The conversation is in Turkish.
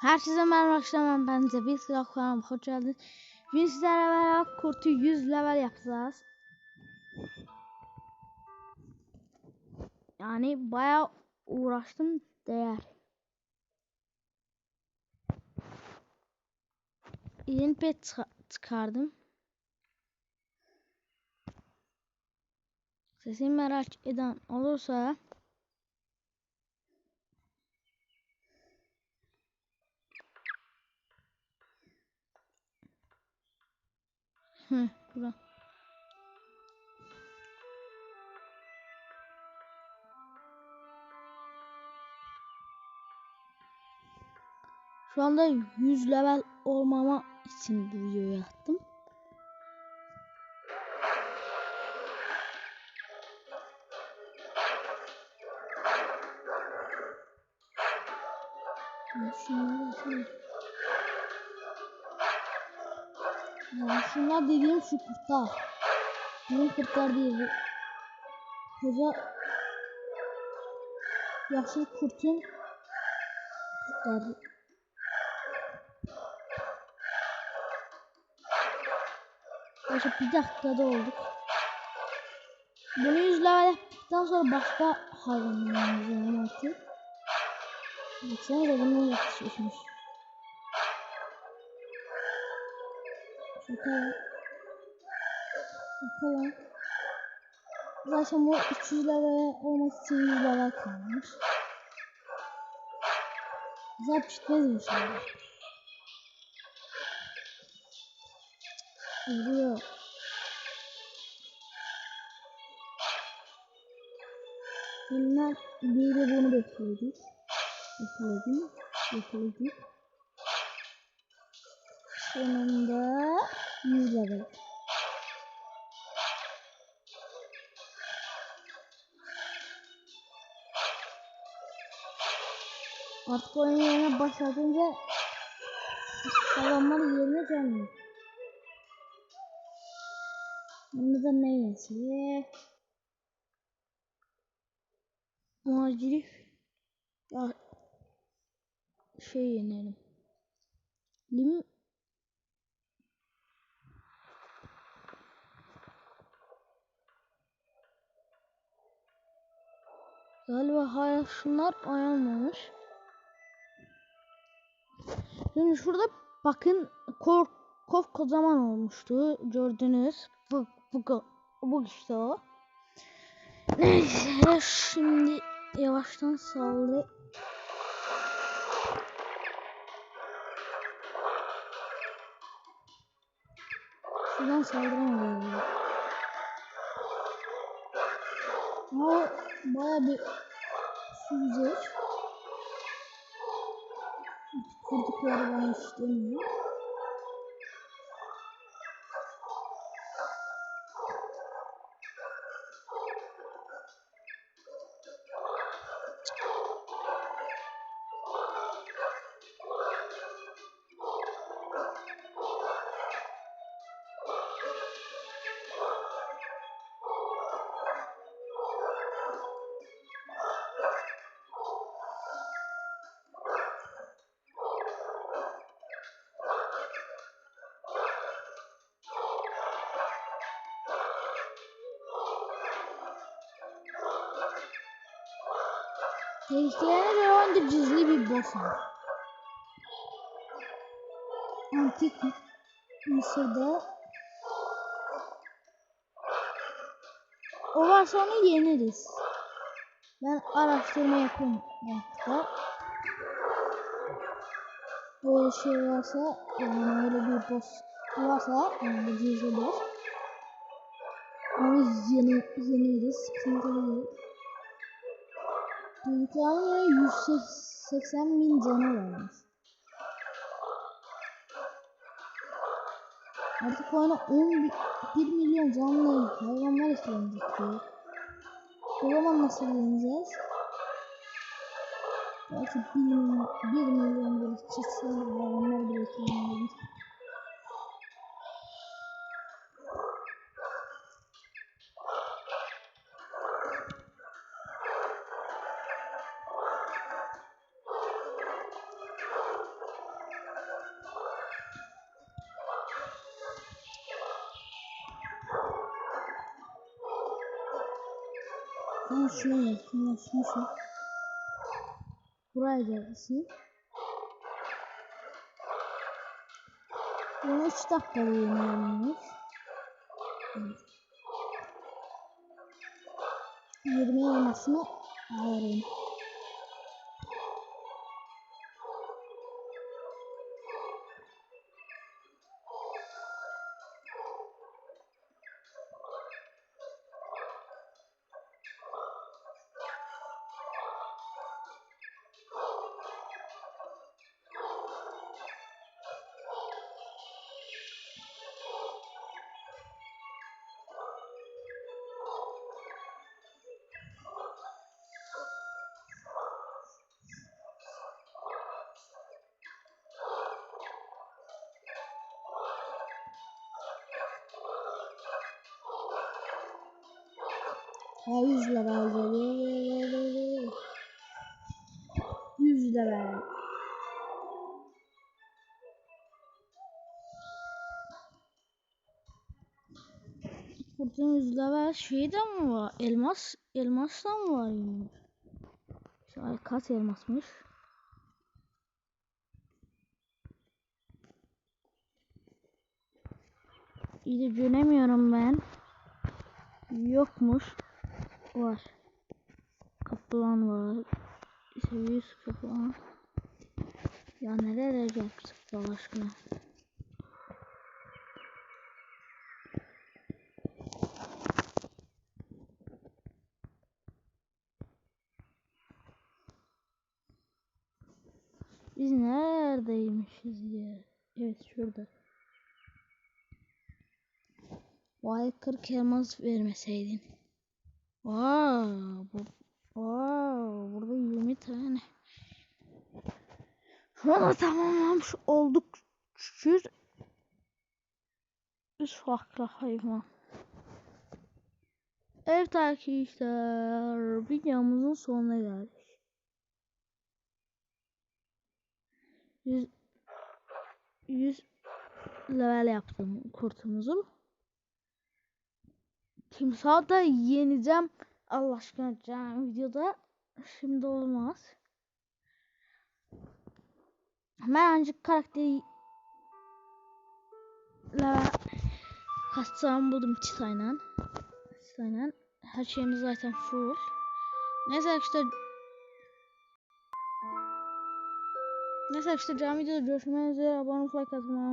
Herkese merhaba arkadaşlar ben Zebil Silah kanalıma hoş geldiniz. Bugün sizlerle beraber kurtu 100 level yapacağız. Yani bayağı uğraştım değer. Yeni pet çıka- çıkardım. Sesimi merak eden olursa Hı, bura. Şu anda 100 level olmama için bu videoyu attım. Ya Şunları Ya şunlar dediğim şu kurtlar. Benim kurtlar değil. Koca yaşlı kurtun kurtları. Neyse bir dakikada olduk. Bunu yüz level yaptıktan sonra başka hayvanlarımız yani artık. Baksana da bunun yakışmış. Ya. Bakalım. Zaten bu 300 liraya olması için 100 lira kalmış. Güzel pişmezmiş abi. Vuruyor. Bunlar bir de bunu bekledik. Bekledik. Bekledik. Sonunda 100 lira. Artık oyun yerine başladığında hayvanlar yerine gelmiyor. Bunda da ne yazıyor? Muhacirif ya şey yenelim. Lim Galiba hala şunlar ayarmamış. Şimdi şurada bakın kork kof kocaman olmuştu. Gördünüz. Bu, bu, bu işte o. Neyse şimdi yavaştan sallı. Şuradan saldıramıyorum. Ama baya bir sürecek. Kurdukları bana Tehlikelere göre önce gizli bir boss var. Antik Mısır'da o varsa onu yeniriz. Ben araştırma yapıyorum hatta. Böyle şey varsa yani öyle bir boss varsa yani gizli boss onu yeni, yeniriz. Sıkıntı değil. Duyduklarım 180 bin canı varmış. Artık oyuna 11 milyon canlı hayvanlar eklenecek diyor. O zaman nasıl yeneceğiz? Belki 1 milyon, 1 milyon böyle çiftçiler hayvanlar bile eklenecek. Şuna gel. Şuna şuna şuna. Buraya gelsin. Bunu 3 dakikada. Evet. 20 elmasını alırım. Ha 100 level dedi. 100 level. Burada 100 level şey de mi var? Elmas, elmas da mı var yine? Ay kaç elmasmış? İyi de göremiyorum ben. Yokmuş. Var. Kaplan var. Seviye kaplan. Ya nereye yaptık Allah aşkına. Biz neredeymişiz ya? Evet şurada. Vay 40 elmas vermeseydin. Wow, bu, wow, burada 20 tane. Anda tamamlamış olduk. Şükür. Üç farklı hayvan. Evet arkadaşlar videomuzun sonuna geldik. 100 100 level yaptım kurtumuzun. Timsahı da yeneceğim. Allah aşkına canım videoda şimdi olmaz. Hemencik karakteri level kaçacağımı buldum Titay'la. Titay'la. Her şeyimiz zaten full. Neyse işte Neyse işte cami videoda görüşmek üzere. Abone olmayı, like atmayı